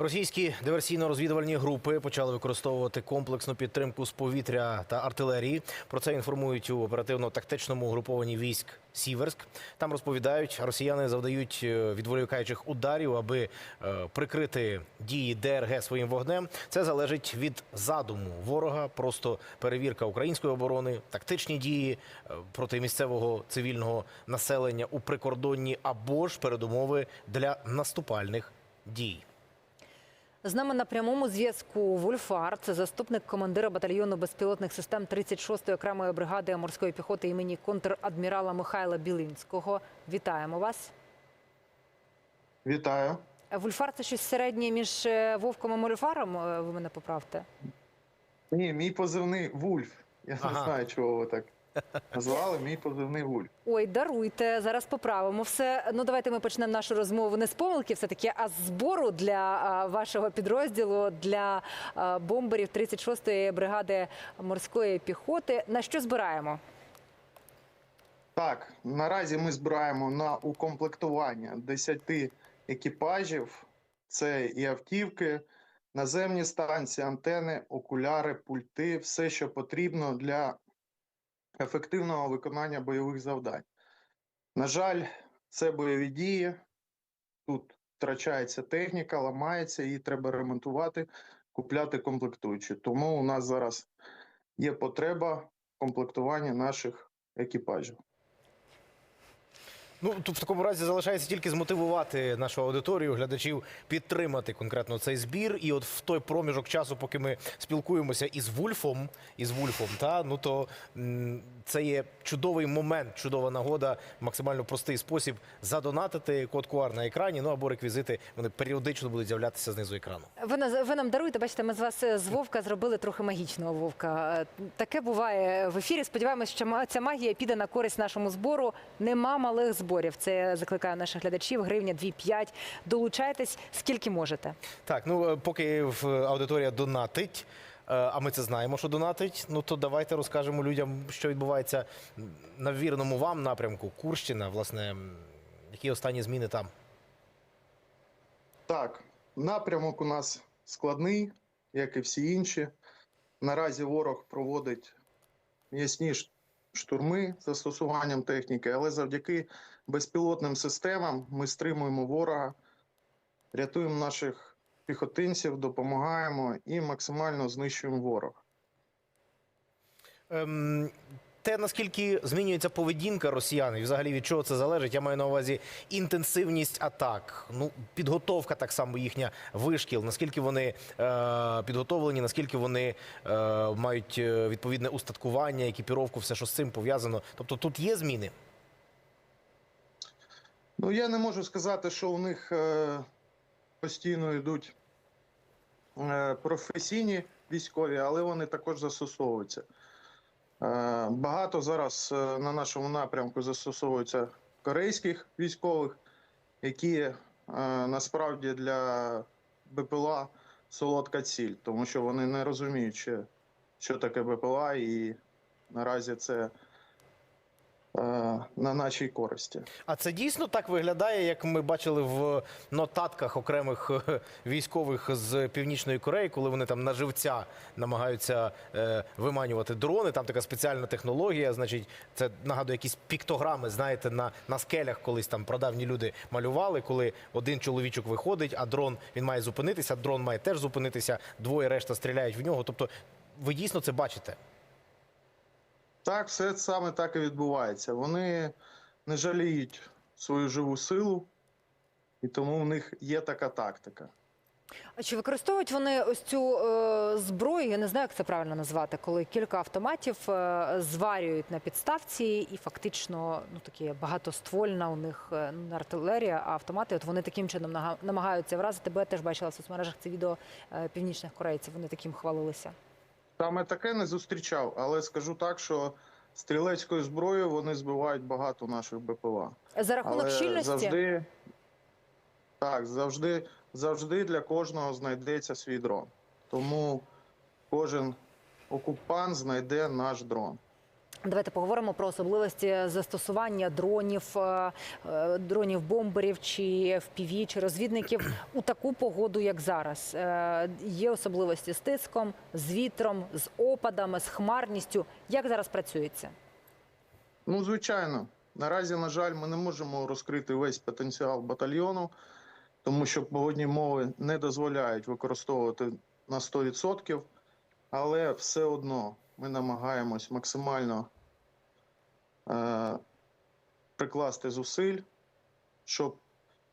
Російські диверсійно-розвідувальні групи почали використовувати комплексну підтримку з повітря та артилерії. Про це інформують у оперативно-тактичному угрупованні військ Сіверськ. Там розповідають, росіяни завдають е, відволікаючих ударів, аби е, прикрити дії ДРГ своїм вогнем. Це залежить від задуму ворога. Просто перевірка української оборони, тактичні дії е, проти місцевого цивільного населення у прикордонні або ж передумови для наступальних дій. З нами на прямому зв'язку Вульфар, це заступник командира батальйону безпілотних систем 36-ї окремої бригади морської піхоти імені контрадмірала Михайла Білинського. Вітаємо вас. Вітаю. Вульфар це щось середнє між е, Вовком і Мольфаром. е, Ви мене поправте. Ні, мій позивний Вульф. Я Ага. не знаю, чого ви так назвали. Мій позивний Вульф. Ой, даруйте, зараз поправимо все. Ну давайте ми почнемо нашу розмову не з помилки, все таки, а з збору для а, вашого підрозділу для а, бомберів 36-ї бригади морської піхоти. На що збираємо? Так, наразі ми збираємо на укомплектування 10 екіпажів. Це і автівки, наземні станції, антени, окуляри, пульти, все, що потрібно для ефективного виконання бойових завдань. На жаль, це бойові дії. Тут втрачається техніка, ламається, її треба ремонтувати, купляти комплектуючі. Тому у нас зараз є потреба комплектування наших екіпажів. Ну тут в такому разі залишається тільки змотивувати нашу аудиторію, глядачів підтримати конкретно цей збір. І от в той проміжок часу, поки ми спілкуємося із Вульфом, із Вульфом, та ну то це є чудовий момент, чудова нагода, максимально простий спосіб задонатити код QR на екрані. Ну або реквізити вони періодично будуть з'являтися знизу екрану. Ви, наз- ви нам даруєте, бачите, ми з вас е, з Вовка зробили трохи магічного Вовка. Е, Таке буває в ефірі. Сподіваємось, що ця магія піде на користь нашому збору. Нема малих зборів. Це я закликаю наших глядачів. Гривня 2-5. Долучайтесь скільки можете. Так, ну е, поки аудиторія донатить. е, А ми це знаємо, що донатить. Ну то давайте розкажемо людям, що відбувається на вірному вам напрямку. Курщина, власне, які останні зміни там. Так, напрямок у нас складний, як і всі інші. Наразі ворог проводить м'ясні штурми з застосуванням техніки, але завдяки безпілотним системам ми стримуємо ворога, рятуємо наших піхотинців, допомагаємо і максимально знищуємо ворога. Ем, те, наскільки змінюється поведінка росіян, і взагалі від чого це залежить, я маю на увазі інтенсивність атак, ну підготовка так само їхня вишкіл, наскільки вони е, підготовлені, наскільки вони е, мають е, відповідне устаткування, екіпіровку, все, що з цим пов'язано. Тобто тут є зміни. Ну, я не можу сказати, що у них е, постійно йдуть е, професійні військові, але вони також застосовуються. Е, багато зараз на нашому напрямку застосовуються корейських військових, які насправді для БПЛА солодка ціль, тому що вони не розуміють, що таке БПЛА, і наразі це на нашій користі. А це дійсно так виглядає, як ми бачили в нотатках окремих е, військових з північної Кореї, коли вони там на живця намагаються е, виманювати дрони. Там така спеціальна технологія. Значить, це нагадує якісь піктограми. Знаєте, на, на скелях колись там прадавні люди малювали, коли один чоловічок виходить, а дрон він має зупинитися. Дрон має теж зупинитися. Двоє решта стріляють в нього. Тобто, ви дійсно це бачите. Так, все саме так і відбувається. Вони не жаліють свою живу силу, і тому в них є така тактика. А чи використовують вони ось цю е, зброю? Я не знаю, як це правильно назвати, коли кілька автоматів е, зварюють на підставці, і фактично ну такі багатоствольна у них е, ну, не артилерія, а автомати. От вони таким чином нага- намагаються вразити. Бо я теж бачила в соцмережах це відео е, північних корейців. Вони таким хвалилися. Саме таке не зустрічав, але скажу так, що стрілецькою зброєю вони збивають багато наших БПЛА. За рахунок Але щільності завжди так, завжди, завжди для кожного знайдеться свій дрон. Тому кожен окупант знайде наш дрон. Давайте поговоримо про особливості застосування дронів, е, е, дронів бомберів чи FPV, чи розвідників у таку погоду, як зараз. Е, Є особливості з тиском, з вітром, з опадами, з хмарністю. Як зараз працюється? Ну, звичайно, наразі, на жаль, ми не можемо розкрити весь потенціал батальйону, тому що погодні мови не дозволяють використовувати на 100%, але все одно ми намагаємось максимально е, прикласти зусиль, щоб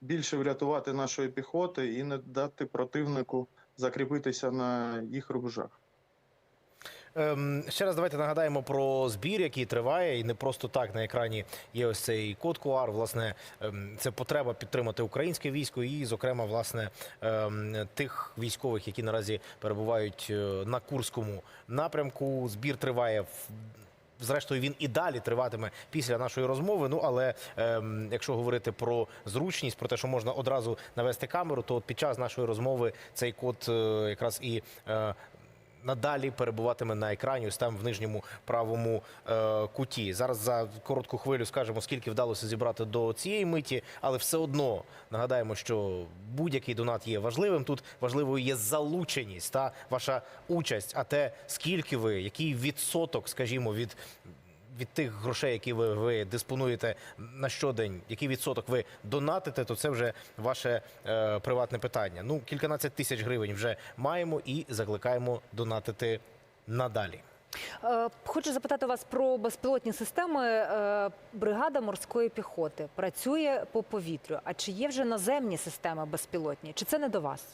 більше врятувати нашої піхоти і не дати противнику закріпитися на їх рубежах. Ем, ще раз давайте нагадаємо про збір, який триває, і не просто так на екрані є ось цей код QR. Власне, ем, це потреба підтримати українське військо і, зокрема, власне, ем, тих військових, які наразі перебувають е, на Курському напрямку. Збір триває в. Зрештою, він і далі триватиме після нашої розмови. Ну але ем, якщо говорити про зручність, про те, що можна одразу навести камеру, то от під час нашої розмови цей код е, якраз і е, надалі перебуватиме на екрані, ось там в нижньому правому е, куті. Зараз за коротку хвилю скажемо, скільки вдалося зібрати до цієї миті, але все одно нагадаємо, що будь-який донат є важливим. Тут важливою є залученість та ваша участь. А те, скільки ви, який відсоток, скажімо, від. Від тих грошей, які ви, ви диспонуєте на щодень, який відсоток ви донатите, то це вже ваше е, приватне питання. Ну, кільканадцять тисяч гривень вже маємо і закликаємо донатити надалі. Е, Хочу запитати вас про безпілотні системи. Е, Бригада морської піхоти працює по повітрю. А чи є вже наземні системи безпілотні? Чи це не до вас?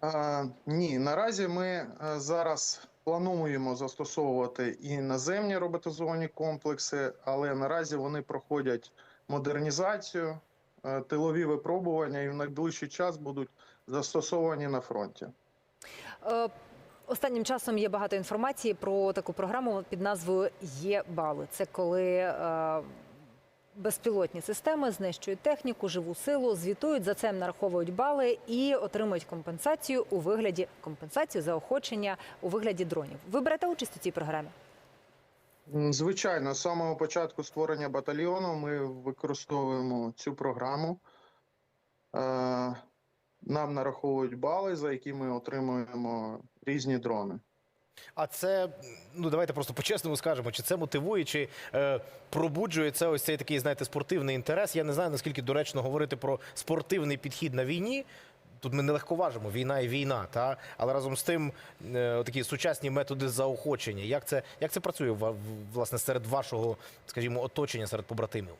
А, ні, наразі ми е, зараз плануємо застосовувати і наземні роботизовані комплекси, але наразі вони проходять модернізацію, е, тилові випробування і в найближчий час будуть застосовані на фронті. Е, Останнім часом є багато інформації про таку програму під назвою Є бали. Це коли е, безпілотні системи знищують техніку, живу силу, звітують за це нараховують бали і отримують компенсацію у вигляді компенсацію заохочення у вигляді дронів. Ви берете участь у цій програмі? Звичайно, з самого початку створення батальйону ми використовуємо цю програму. Е, Нам нараховують бали, за які ми отримуємо різні дрони. А це ну давайте просто по-чесному скажемо, чи це мотивує, чи е, пробуджує це ось цей такий, знаєте, спортивний інтерес. Я не знаю наскільки доречно говорити про спортивний підхід на війні. Тут ми не легковажимо, війна і війна, та але разом з тим е, такі сучасні методи заохочення. Як це як це працює власне серед вашого, скажімо, оточення серед побратимів?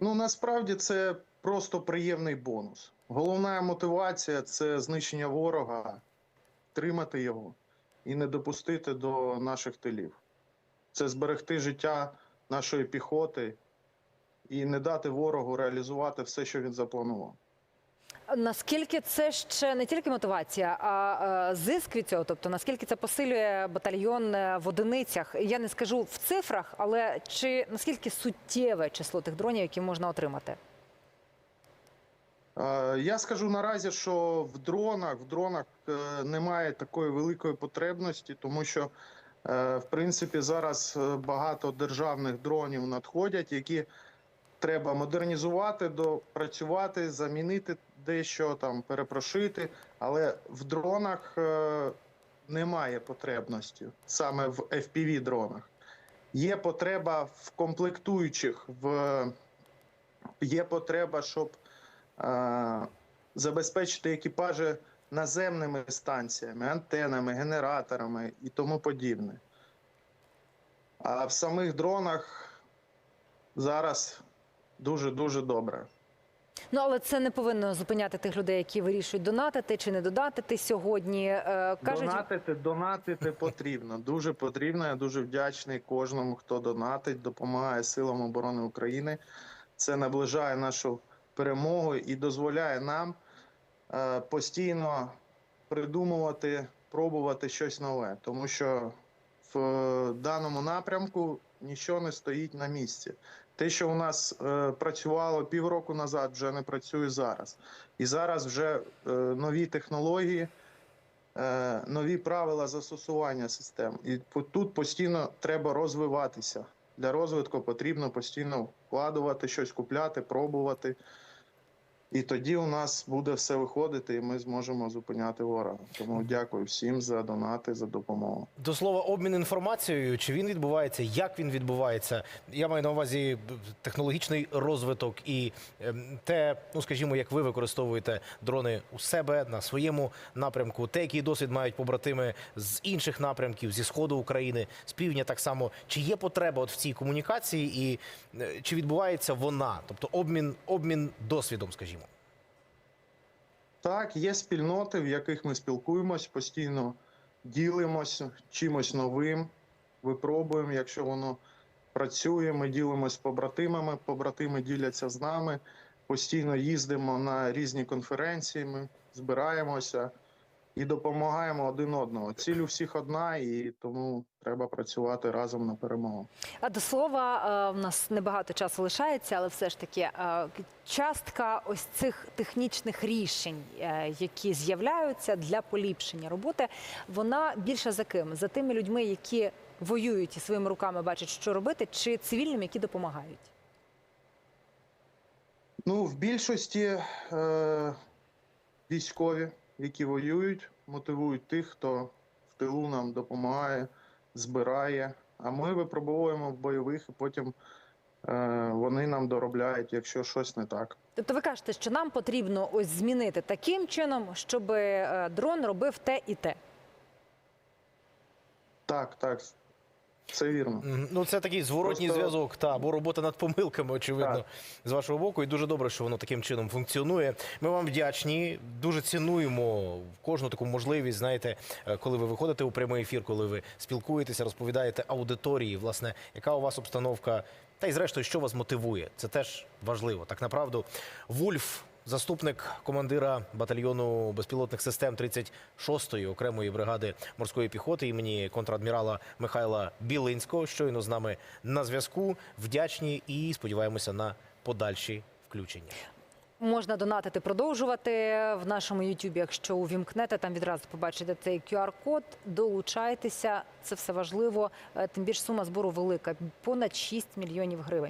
Ну насправді це просто приємний бонус. Головна мотивація це знищення ворога, тримати його і не допустити до наших тилів. Це зберегти життя нашої піхоти і не дати ворогу реалізувати все, що він запланував. Наскільки це ще не тільки мотивація, а е, зиск від цього? Тобто наскільки це посилює батальйон е, в одиницях? Я не скажу в цифрах, але чи наскільки суттєве число тих дронів, які можна отримати? Е, Я скажу наразі, що в дронах в дронах е, немає такої великої потребності, тому що е, в принципі зараз багато державних дронів надходять, які треба модернізувати, допрацювати, замінити дещо там, перепрошити. Але в дронах немає потребності саме в fpv дронах. Є потреба в комплектуючих, в є потреба, щоб забезпечити екіпажі наземними станціями, антенами, генераторами і тому подібне. А в самих дронах зараз дуже-дуже добре. Ну але це не повинно зупиняти тих людей, які вирішують донатити чи не додатити сьогодні. Е, Кажуть, Донатити, донатити потрібно. Дуже потрібно. Я дуже вдячний кожному, хто донатить, допомагає силам оборони України. Це наближає нашу перемогу і дозволяє нам е, постійно придумувати, пробувати щось нове, тому що в е, даному напрямку нічого не стоїть на місці. Те, що у нас е, працювало півроку назад, вже не працює зараз. І зараз вже е, нові технології е, нові правила застосування систем. І тут постійно треба розвиватися. Для розвитку потрібно постійно вкладувати щось, купляти, пробувати. І тоді у нас буде все виходити, і ми зможемо зупиняти ворога. Тому дякую всім за донати, за допомогу. До слова, обмін інформацією, чи він відбувається, як він відбувається? Я маю на увазі технологічний розвиток і ем, те, ну скажімо, як ви використовуєте дрони у себе на своєму напрямку, те, який досвід мають побратими з інших напрямків, зі сходу України, з півдня так само. Чи є потреба от в цій комунікації, і е, чи відбувається вона, тобто обмін, обмін досвідом, скажімо? Так, є спільноти, в яких ми спілкуємось, постійно ділимося чимось новим, випробуємо, якщо воно працює, ми ділимося з побратимами, побратими діляться з нами, постійно їздимо на різні конференції, ми збираємося і допомагаємо один одного. Ціль у всіх одна, і тому треба працювати разом на перемогу. А до слова, е, в нас небагато часу лишається, але все ж таки е, частка ось цих технічних рішень, е, які з'являються для поліпшення роботи, вона більше за ким? За тими людьми, які воюють і своїми руками бачать, що робити, чи цивільним, які допомагають? Ну, в більшості е, військові, які воюють, мотивують тих, хто в тилу нам допомагає, збирає. А ми випробовуємо в бойових, і потім е, вони нам доробляють, якщо щось не так. Тобто ви кажете, що нам потрібно ось змінити таким чином, щоб е, дрон робив те і те. Так, так, це вірно. Ну, це такий зворотній Просто- зв'язок, та або робота над помилками, очевидно, Так. з вашого боку. І дуже добре, що воно таким чином функціонує. Ми вам вдячні. Дуже цінуємо кожну таку можливість. Знаєте, е, коли ви виходите у прямий ефір, коли ви спілкуєтеся, розповідаєте аудиторії, власне, яка у вас обстановка, та й зрештою, що вас мотивує. Це теж важливо. Так направду, Вульф. Заступник командира батальйону безпілотних систем 36-ї окремої бригади морської піхоти імені контрадмірала Михайла Білинського, щойно з нами на зв'язку. Вдячні і сподіваємося на подальші включення. Можна донатити, продовжувати в нашому Ютубі. Якщо увімкнете, там відразу побачите цей QR-код. Долучайтеся, це все важливо. Е, Тим більше сума збору велика понад 6 мільйонів гривень.